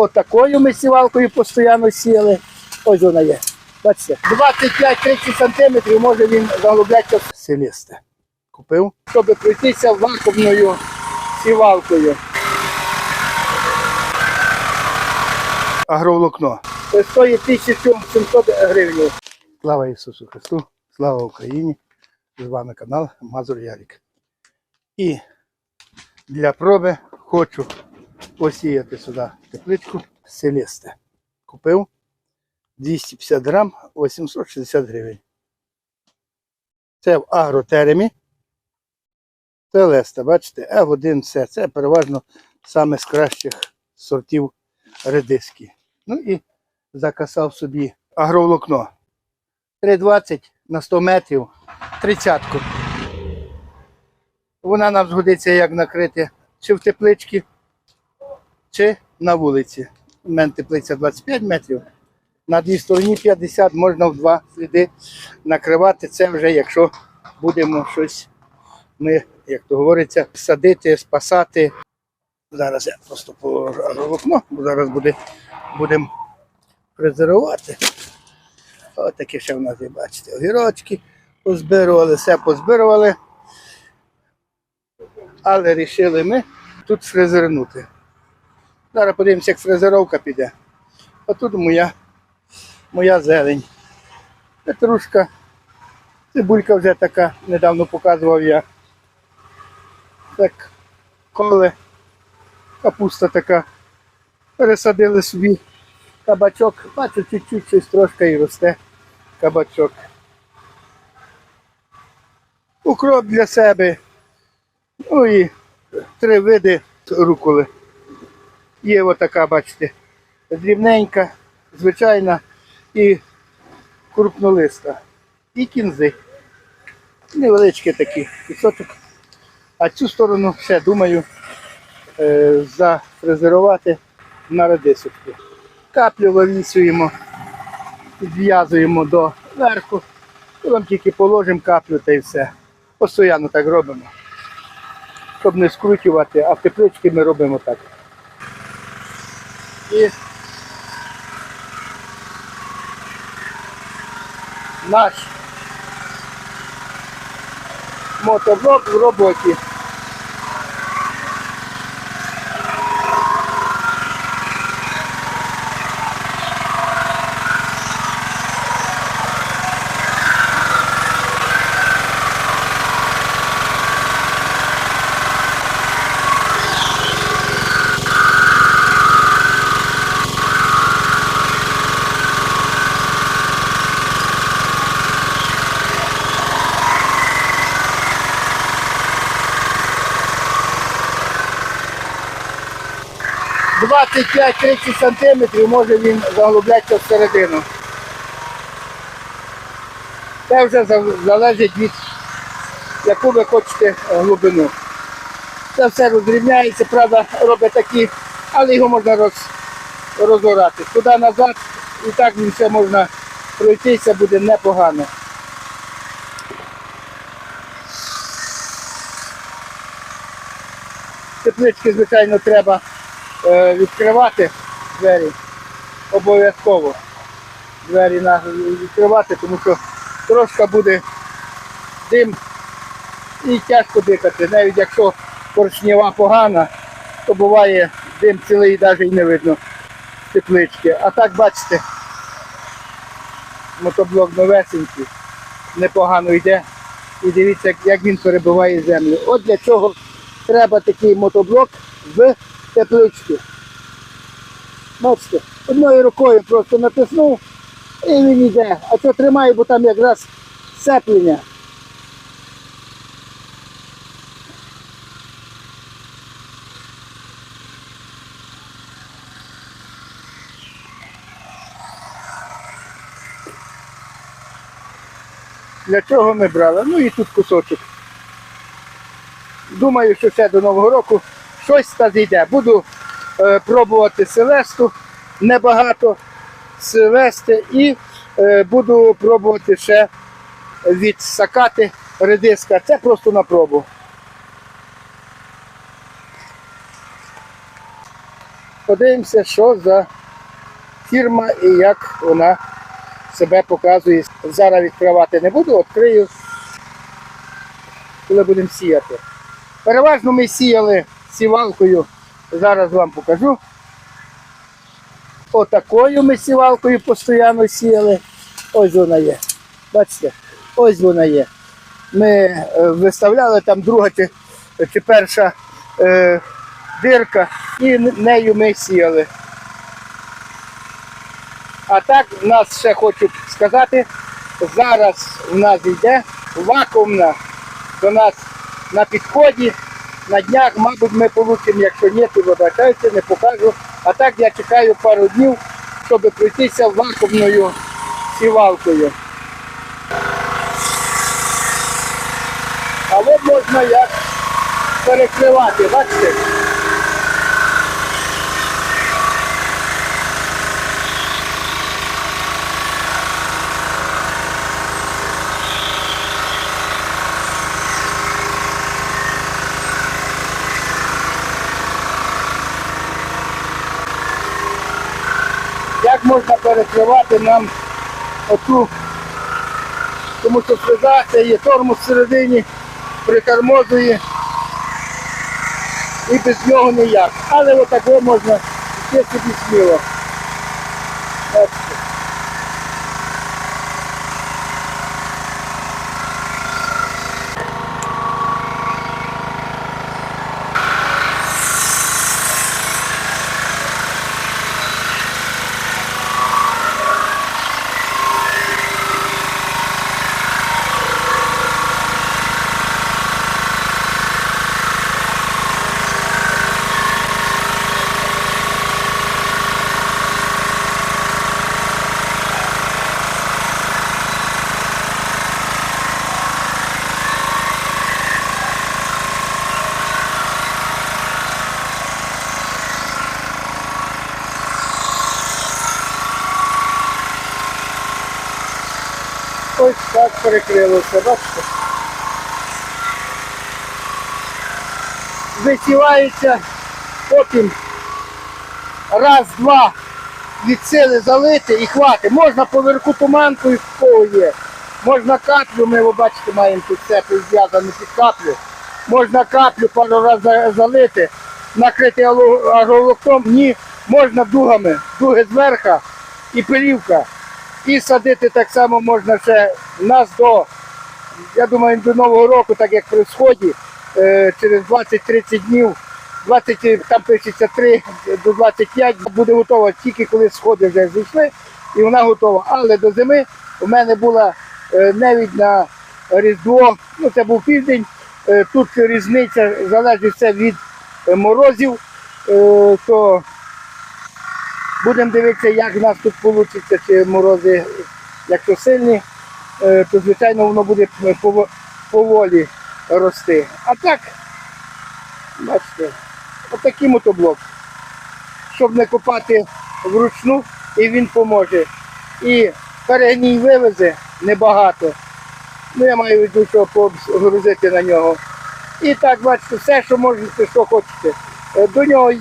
отакою ми сівалкою постійно сіяли. Ось вона є. Бачите, 25-30 сантиметрів може він заглублятися селісте. Купив, щоб пройтися вакуумною сівалкою. Агроволокно. Це стоїть 1700 гривень. Слава Ісусу Христу, слава Україні! З вами канал Мазур Ярік. І для проби хочу посіяти сюди тепличку селісте. Купив 250 грам 860 гривень. Це в агротеремі. Телеста, бачите, F1 все. Це переважно саме з кращих сортів редиски. Ну і закасав собі агроволокно. 3,20 на 100 метрів, 30. Вона нам згодиться як накрити чи в тепличці, чи на вулиці. У мене теплиця 25 метрів. На дві стороні 50 можна в два сліди накривати. Це вже якщо будемо щось, ми, як то говориться, садити, спасати. Зараз я просто положу агроволокно, бо зараз буде, будемо фрезерувати. Ось такі ще в нас є, бачите, огірочки позбирували, все позбирували. Але вирішили ми тут фрезернути. Зараз подивимося, як фрезеровка піде. А тут моя, моя зелень. Петрушка. Цибулька вже така, недавно показував я. Так, коле, капуста така. Пересадили собі кабачок. Бачу, чуть-чуть щось трошки і росте кабачок. Укроп для себе. Ну і три види руколи. Є отака, бачите, дрібненька, звичайна і крупнолиста. І кінзи. Невеличкі такі кусочок. А цю сторону ще думаю е, зафрезерувати на редисочку. Каплю вивісуємо, зв'язуємо до верху. Потім тільки положимо каплю та й все. Постоянно так робимо. Щоб не скручувати, а в тепличці ми робимо так. І наш мотоблок в роботі. – 25-30 сантиметрів може він заглублятися всередину. Це вже залежить від яку ви хочете е, глибину. Це все розрівняється, правда, робить такі, але його можна роз, розорати. Туди назад і так він все можна пройтися, буде непогано. Теплички, звичайно, треба відкривати двері. Обов'язково двері на- відкривати, тому що трошки буде дим і тяжко дихати. Навіть якщо поршнєва погана, то буває дим цілий навіть і не видно теплички. А так бачите, мотоблок новесенький, непогано йде. І дивіться, як- він перебиває землю. От для чого треба такий мотоблок в тепличці. Бачите, одною рукою просто натиснув і він йде. А що тримає, бо там якраз сцеплення. Для чого ми брали? Ну і тут кусочок. Думаю, що ще до Нового року щось та зійде. Буду е, пробувати селесту, небагато селести і е, буду пробувати ще відсакати редиска. Це просто на пробу. подивимося, що за фірма і як вона себе показує. Зараз відкривати не буду, відкрию, коли будемо сіяти. Переважно ми сіяли сівалкою, зараз вам покажу. Отакою ми сівалкою постійно сіяли. Ось вона є. Бачите, ось вона є. Ми е, виставляли там друга чи, чи перша е, дирка, і нею ми сіяли. А так, в нас ще хочу сказати, зараз в нас йде вакуумна до нас на підході. На днях, мабуть, ми получимо, якщо ні, то вибачайте, не покажу. А так я чекаю пару днів, щоб пройтися вакуумною сівалкою. Але можна як перекривати, бачите? Як можна перекривати нам оту, тому що фреза це є тормоз всередині, прикармозує і без нього ніяк. Але отако можна йти собі сміло. Бачите. Ось так перекрилося, бачите? Висівається, потім раз-два від сили залити і хватить. Можна поверху туманкою в кого є. Можна каплю, ми ви бачите, маємо тут це зв'язане під каплю. Можна каплю пару разів залити, накрити агроволокном. Ні, можна дугами, дуги зверху і пилівка. І садити так само можна ще в нас до, я думаю, до Нового року, так як при сході, е, через 20-30 днів, 20, там пишеться 3 до 25, буде готова тільки коли сходи вже зійшли, і вона готова. Але до зими у мене була е, навіть на Різдво, ну це був південь, е, тут різниця залежить все від морозів, то Будемо дивитися, як в нас тут вийде, чи морози, якщо сильні, е, то звичайно воно буде поволі рости. А так, бачите, отакий мотоблок. Щоб не копати вручну, і він поможе. І перегній вивезе небагато. Ну, я маю в що погрузити на нього. І так, бачите, все, що можете, що хочете. Е, До нього і,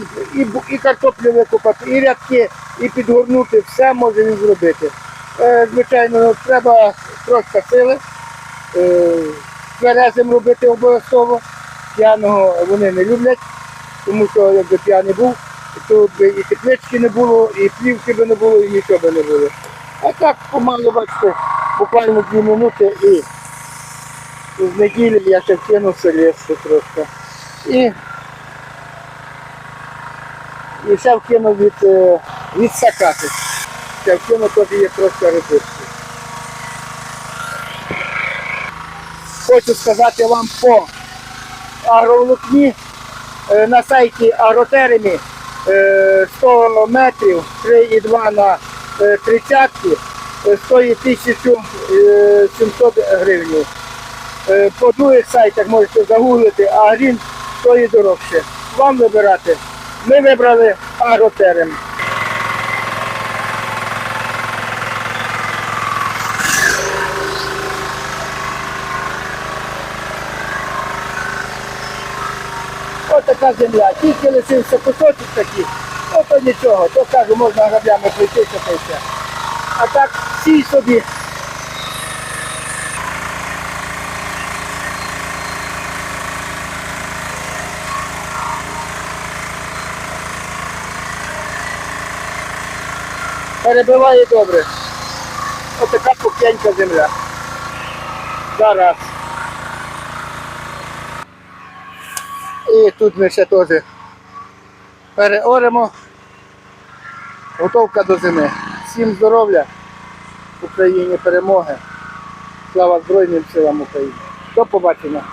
і, картоплю викопати, і рядки, і підгорнути, все може він зробити. Е, звичайно, треба трошки сили. Е, тверезим робити обов'язково. П'яного вони не люблять, тому що якби п'яний був, то б і теплички не було, і плівки би не було, і нічого би не було. А так помалу, бачите, буквально дві минути і з неділі я ще вкинувся лісу трошки. І, і ще вкинув від, е, від сакати. Ще вкинув теж є трошки рибушки. Хочу сказати вам по агроволокні е, на сайті Агротеремі е, 100 метрів 3,2 на е, 30 е, стоїть 1700 гривень. Е, По других сайтах можете загуглити, а грін стоїть дорожче. Вам вибирати. Ми вибрали агротерем. Ось така земля. Тільки лишився кусочок такий. Ну то нічого, то кажу, можна граблями та й все. А так сій собі. Перебиває добре. Отака пухенька земля. Зараз. І тут ми ще теж переоремо. Готовка до зими. Всім здоров'я, Україні перемоги. Слава Збройним силам України. До побачення.